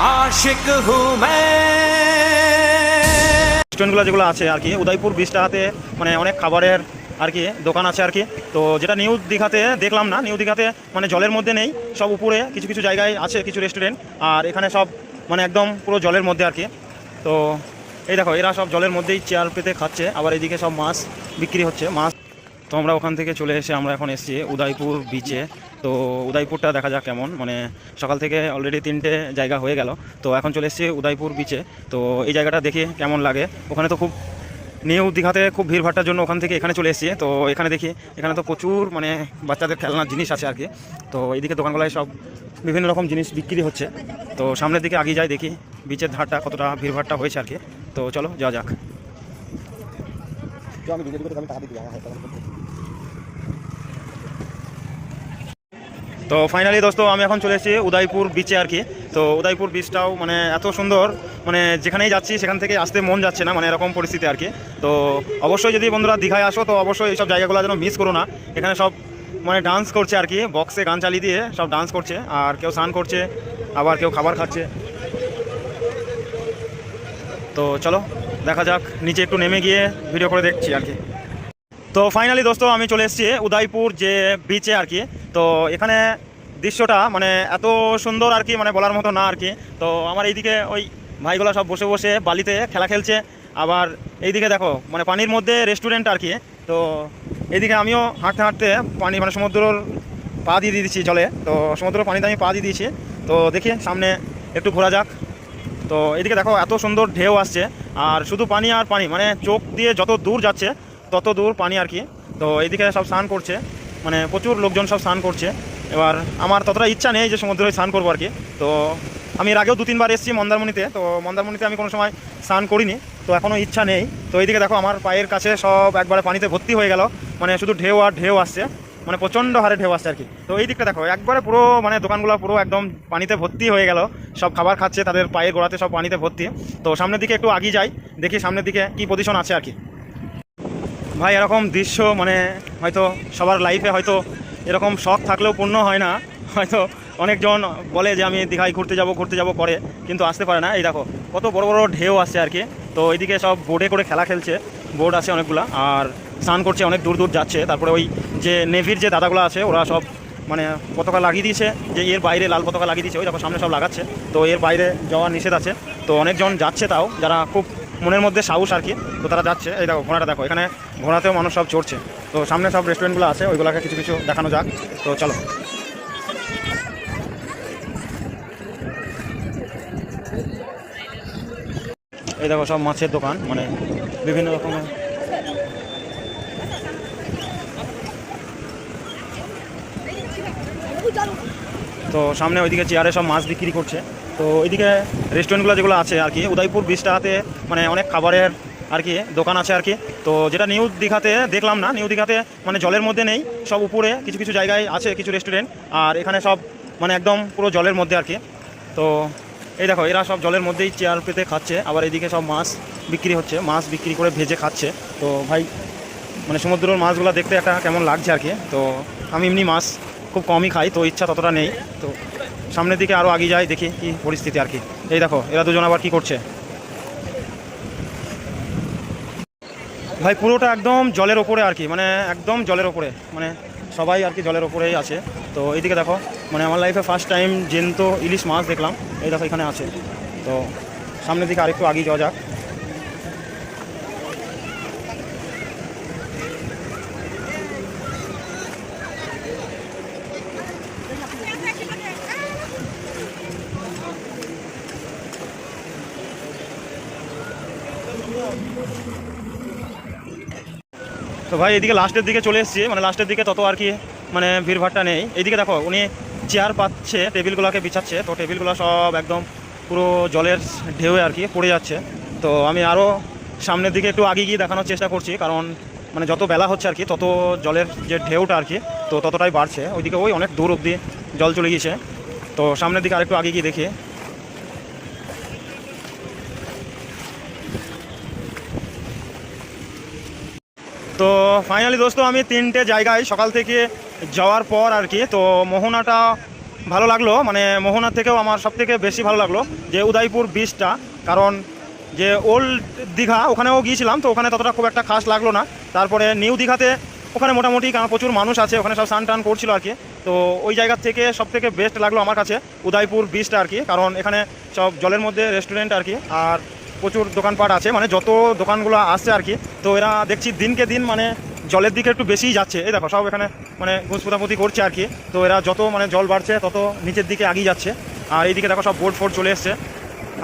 আশিক হুমে রেস্টুরেন্টগুলো যেগুলো আছে আর কি, উদয়পুর বিশটাতে মানে অনেক খাবারের আর কি দোকান আছে আর কি। তো যেটা নিউ দীঘাতে দেখলাম না, নিউ দীঘাতে মানে জলের মধ্যে নেই, সব উপরে কিছু কিছু জায়গায় আছে কিছু রেস্টুরেন্ট আর এখানে সব মানে একদম পুরো জলের মধ্যে আর কি। তো এই দেখো, এরা সব জলের মধ্যেই চেয়ার পেতে খাচ্ছে, আবার এদিকে সব মাছ বিক্রি হচ্ছে, মাছ তো আমরা ওখান থেকে চলে এসে আমরা এখন এসেছি উদয়পুর বিচে তো উদয়পুরটা দেখা যাক কেমন। মানে সকাল থেকে অলরেডি তিনটে জায়গা হয়ে গেল। তো এখন চলে এসেছি উদয়পুর বিচে তো এই জায়গাটা দেখি কেমন লাগে। ওখানে তো খুব নিউ দীঘাতে খুব ভিড়ভাট্টার জন্য ওখান থেকে এখানে চলে এসেছি। তো এখানে দেখি, এখানে তো প্রচুর মানে বাচ্চাদের খেলনার জিনিস আছে আর কি। তো এইদিকে দোকানগুলোয় সব বিভিন্ন রকম জিনিস বিক্রি হচ্ছে। তো সামনের দিকে আগিয়ে যাই, দেখি বিচের ধারটা কতটা ভিড়ভাট্টা হয়েছে আর কি। তো চলো, যাওয়া যাক। তো ফাইনালি দোস্ত, আমি এখন চলে এসেছি উদয়পুর বিচে আর কি। তো উদয়পুর বিচটাও মানে এত সুন্দর মানে যেখানেই যাচ্ছি সেখান থেকে আসতে মন যাচ্ছে না মানে এরকম পরিস্থিতি আর কি। তো অবশ্যই যদি বন্ধুরা দীঘায় আসো, তো অবশ্যই এইসব জায়গাগুলো যেন মিস করো না। এখানে সব মানে ডান্স করছে আর কি বক্সে গান চালিয়ে দিয়ে সব ডান্স করছে, আর কেউ স্নান করছে, আবার কেউ খাবার খাচ্ছে। তো চলো, দেখা যাক, নিচে একটু নেমে গিয়ে ভিডিও করে দেখছি আর কি। তো ফাইনালি দোস্ত, আমি চলে এসেছি উদয়পুর যে বিচে আর কি। তো এখানে দৃশ্যটা মানে এত সুন্দর আর কি মানে বলার মতো না আর কি। তো আমার এইদিকে ওই ভাইগুলো সব বসে বসে বালিতে খেলা খেলছে। আবার এইদিকে দেখো মানে পানির মধ্যে রেস্টুরেন্ট আর কি। তো এইদিকে আমিও হাঁটতে হাঁটতে পানি মানে সমুদ্রর পা দিয়ে দিয়েছি জলে। তো সমুদ্রের পানিতে আমি পা দিয়ে দিয়েছি। তো দেখি সামনে একটু ঘোরা যাক। তো এদিকে দেখো, এত সুন্দর ঢেউ আসছে। আর শুধু পানি আর পানি মানে চোখ দিয়ে যত দূর যাচ্ছে, তত দূর পানি আর কি। তো এইদিকে সব স্নান করছে। মানে প্রচুর লোকজন সব স্নান করছে। এবার আমার ততটা ইচ্ছা নেই যে সমুদ্রে স্নান করব আর কি। তো আমি এর আগেও দু তিনবার এসেছি মন্দারমণিতে। তো মন্দারমণিতে আমি কোনো সময় স্নান করিনি। তো এখনও ইচ্ছা নেই। তো এইদিকে দেখো আমার পায়ের কাছে সব একবারে পানিতে ভর্তি হয়ে গেল। মানে শুধু ঢেউ আর ঢেউ আসছে। মানে প্রচণ্ড হারে ঢেউ আসছে আর কি। তো এই দিকটা দেখো, একবারে পুরো মানে দোকানগুলো পুরো একদম পানিতে ভর্তি হয়ে গেল। সব খাবার খাচ্ছে, তাদের পায়ের গোড়াতে সব পানিতে ভর্তি। তো সামনের দিকে একটু আগিয়ে যাই, দেখি সামনের দিকে কি পজিশন আছে আর কি। ভাই, এরকম দৃশ্য মানে হয়তো সবার লাইফে হয়তো এরকম শখ থাকলেও পূর্ণ হয় না। হয়তো অনেকজন বলে যে, আমি দীঘায় ঘুরতে যাব ঘুরতে যাব করে, কিন্তু আসতে পারে না। এই দেখো, কত বড় বড় ঢেউ আসছে আর কি। তো এইদিকে সব বোর্ডে করে খেলা খেলছে। বোর্ড আছে অনেকগুলা, আর স্নান করছে, অনেক দূর দূর যাচ্ছে। তারপরে ওই যে নেভির যে দাদাগুলো আছে, ওরা সব মানে পতাকা লাগিয়ে দিয়েছে, যে এর বাইরে লাল পতাকা লাগিয়ে দিয়েছে। ওই দেখো, সামনে সব লাগাচ্ছে। তো এর বাইরে যাওয়ার নিষেধ আছে। তো অনেকজন যাচ্ছে তাও, যারা খুব মনের মধ্যে সাহস আর কি। তো তারা যাচ্ছে। এই দেখো, ঘোড়াটা দেখো। এখানে ঘোড়াতেও মানুষ সব চড়ছে। তো সামনে সব রেস্টুরেন্টগুলো আছে, ওইগুলোকে কিছু কিছু দেখানো যাক। তো চলো। এই দেখো, সব মাছের দোকান মানে বিভিন্ন রকমের। তো সামনে ওইদিকে চেয়ারে সব মাছ বিক্রি করছে। তো এদিকে রেস্টুরেন্টগুলো যেগুলো আছে আর কি, উদয়পুর বিচটাতে মানে অনেক খাবারের আর কি দোকান আছে আর কি। তো যেটা নিউ দীঘাতে দেখলাম না, নিউ দীঘাতে মানে জলের মধ্যে নেই, সব উপরে কিছু কিছু জায়গায় আছে কিছু রেস্টুরেন্ট আর এখানে সব মানে একদম পুরো জলের মধ্যে আর কি। তো এই দেখো, এরা সব জলের মধ্যেই চেয়ার পেতে খাচ্ছে, আবার এদিকে সব মাছ বিক্রি হচ্ছে, মাছ বিক্রি করে ভেজে খাচ্ছে। তো ভাই মানে সমুদ্রের মাছগুলো দেখতে একটা কেমন লাগছে আর কি। তো আমি এমনি মাছ খুব কমই খাই, তো ইচ্ছা ততটা নেই। তো সামনের দিকে আরও আগে যাই, দেখি কি পরিস্থিতি আর কি। এই দেখো, এরা দুজন আবার কি করছে? ভাই, পুরোটা একদম জলের ওপরে আর কি মানে একদম জলের ওপরে মানে সবাই আর কি জলের ওপরেই আছে। তো এইদিকে দেখো মানে আমার লাইফে ফার্স্ট টাইম জেন্ত ইলিশ মাছ দেখলাম, এই দেখো এখানে আছে। তো সামনের দিকে আরেকটু আগে যাওয়া যাক। তো ভাই, এদিকে লাস্টের দিকে চলে এসেছি। মানে লাস্টের দিকে তত আর কি মানে ভিড়ভাট্টা নেই। এইদিকে দেখো, উনি চেয়ার পাচ্ছে টেবিলগুলোকে বিছাচ্ছে। তো টেবিলগুলো সব একদম পুরো জলের ঢেউয়ে আর কি পড়ে যাচ্ছে। তো আমি আরও সামনের দিকে একটু আগে গিয়ে দেখানোর চেষ্টা করছি। কারণ মানে যত বেলা হচ্ছে আর কি, তত জলের যে ঢেউটা আর কি, তো ততটাই বাড়ছে। ওইদিকে ওই অনেক দূর অবধি জল চলে গিয়েছে। তো সামনের দিকে আরেকটু আগে গিয়ে দেখি। তো ফাইনালি দোস্ত, আমি তিনটে জায়গায় সকাল থেকে যাওয়ার পর আর কি, তো মোহনাটা ভালো লাগল। মানে মোহনার থেকেও আমার সব থেকে বেশি ভালো লাগল যে উদয়পুর বিচটা কারণ যে ওল্ড দীঘা, ওখানেও গিয়েছিলাম, তো ওখানে ততটা খুব একটা খাস লাগল না। তারপরে নিউ দীঘাতে ওখানে মোটামুটি কারণ প্রচুর মানুষ আছে, ওখানে সব স্নান টান করছিল আর কি। তো ওই জায়গার থেকে সব থেকে বেস্ট লাগল আমার কাছে উদয়পুর বিচটা আর কি, কারণ এখানে সব জলের মধ্যে রেস্টুরেন্ট আর কি, আর প্রচুর দোকানপাট আছে মানে যত দোকানগুলো আসছে আর কি, তো এরা দেখছি দিনকে দিন মানে জলের দিকে একটু বেশিই যাচ্ছে। এই দেখো, সব এখানে মানে ঘুষপুতাপুতি করছে আর কি, তো এরা যত মানে জল বাড়ছে তত নিচের দিকে আগিয়ে যাচ্ছে। আর এইদিকে দেখো, সব বোর্ড ফোর্ড চলে এসছে।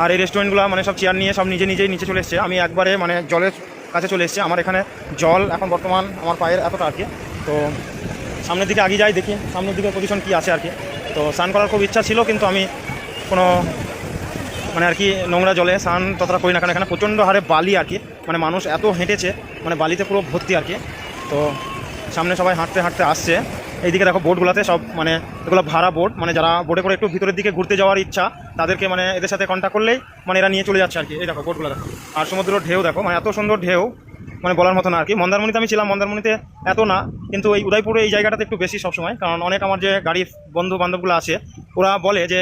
আর এই রেস্টুরেন্টগুলো মানে সব চেয়ার নিয়ে সব নিজে নিজেই নিচে চলে এসছে। আমি একবারে মানে জলের কাছে চলে এসেছি। আমার এখানে জল এখন বর্তমান আমার পায়ের এতটা আর কি, তো সামনের দিকে আগিয়ে যাই দেখি, সামনের দিকে পজিশন কি আছে আর কি। তো স্নান করার খুব ইচ্ছা ছিল, কিন্তু আমি কোনো মানে আর কি নোংরা জলে, স্নান ততটা করি না, কারণ এখানে প্রচণ্ড হারে বালি আর কি। মানে মানুষ এত হেঁটেছে মানে বালিতে পুরো ভর্তি আর কি। তো সামনে সবাই হাঁটতে হাঁটতে আসছে। এইদিকে দেখো বোটগুলোতে সব মানে এগুলো ভাড়া বোট মানে যারা বোটে করে একটু ভিতরের দিকে ঘুরতে যাওয়ার ইচ্ছা, তাদেরকে মানে এদের সাথে কন্ট্যাক্ট করলেই মানে এরা নিয়ে চলে যাচ্ছে আর কি। এই দেখো বোটগুলো দেখো। আর সমুদ্র ঢেউ দেখো মানে এত সুন্দর ঢেউ মানে বলার মতো না আর কি। মন্দারমণিতে আমি ছিলাম, মন্দারমণিতে এত না, কিন্তু এই উদয়পুরে এই জায়গাটাতে একটু বেশি সবসময়, কারণ অনেক আমার যে গাড়ির বন্ধু বান্ধবগুলো আছে, ওরা বলে যে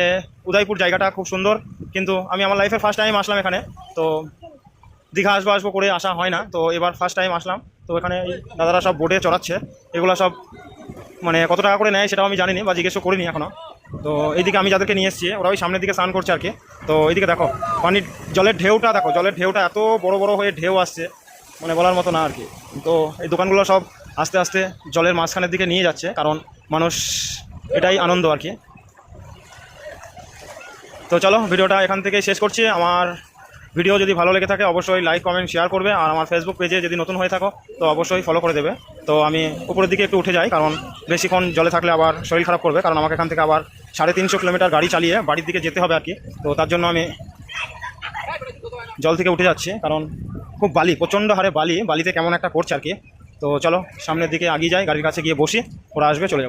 উদয়পুর জায়গাটা খুব সুন্দর কিন্তু আমি আমার লাইফের ফার্স্ট টাইম আসলাম এখানে, তো দীঘা আসব আসব করে আসা হয় না, তো এবার ফার্স্ট টাইম আসলাম, তো এখানে দাদারা সব বোটে চড়াচ্ছে, এগুলো সব মানে কত টাকা করে নেয় সেটাও আমি জানিনি বা জিজ্ঞেসও করিনি এখনও তো এইদিকে আমি যাদেরকে নিয়ে এসেছি, ওরা ওই সামনের দিকে স্নান করছে আর কি, তো এইদিকে দেখো, পানির জলের ঢেউটা দেখো, জলের ঢেউটা এত বড় বড় হয়ে ঢেউ আসছে মানে বলার মতো না আর কি, তো এই দোকানগুলো সব আস্তে আস্তে জলের মাঝখানের দিকে নিয়ে যাচ্ছে, কারণ মানুষ এটাই আনন্দ আর কি তো চলো, ভিডিওটা এখান থেকে শেষ করছি। আমার ভিডিও যদি ভালো লেগে থাকে, অবশ্যই লাইক কমেন্ট শেয়ার করবে। আর আমার ফেসবুক পেজে যদি নতুন হয়ে থাকো, তো অবশ্যই ফলো করে দেবে। তো আমি উপরের দিকে একটু উঠে যাই, কারণ বেশিক্ষণ জলে থাকলে আবার শরীর খারাপ করবে, কারণ আমাকে এখান থেকে আবার সাড়ে তিনশো কিলোমিটার গাড়ি চালিয়ে বাড়ির দিকে যেতে হবে আর কি। তো তার জন্য আমি জল থেকে উঠে যাচ্ছি, কারণ খুব বালি, প্রচণ্ড হারে বালি, বালিতে কেমন একটা করছে আর কি। তো চলো, সামনের দিকে আগিয়ে যাই, গাড়ির কাছে গিয়ে বসি, ওরা আসবে, চলে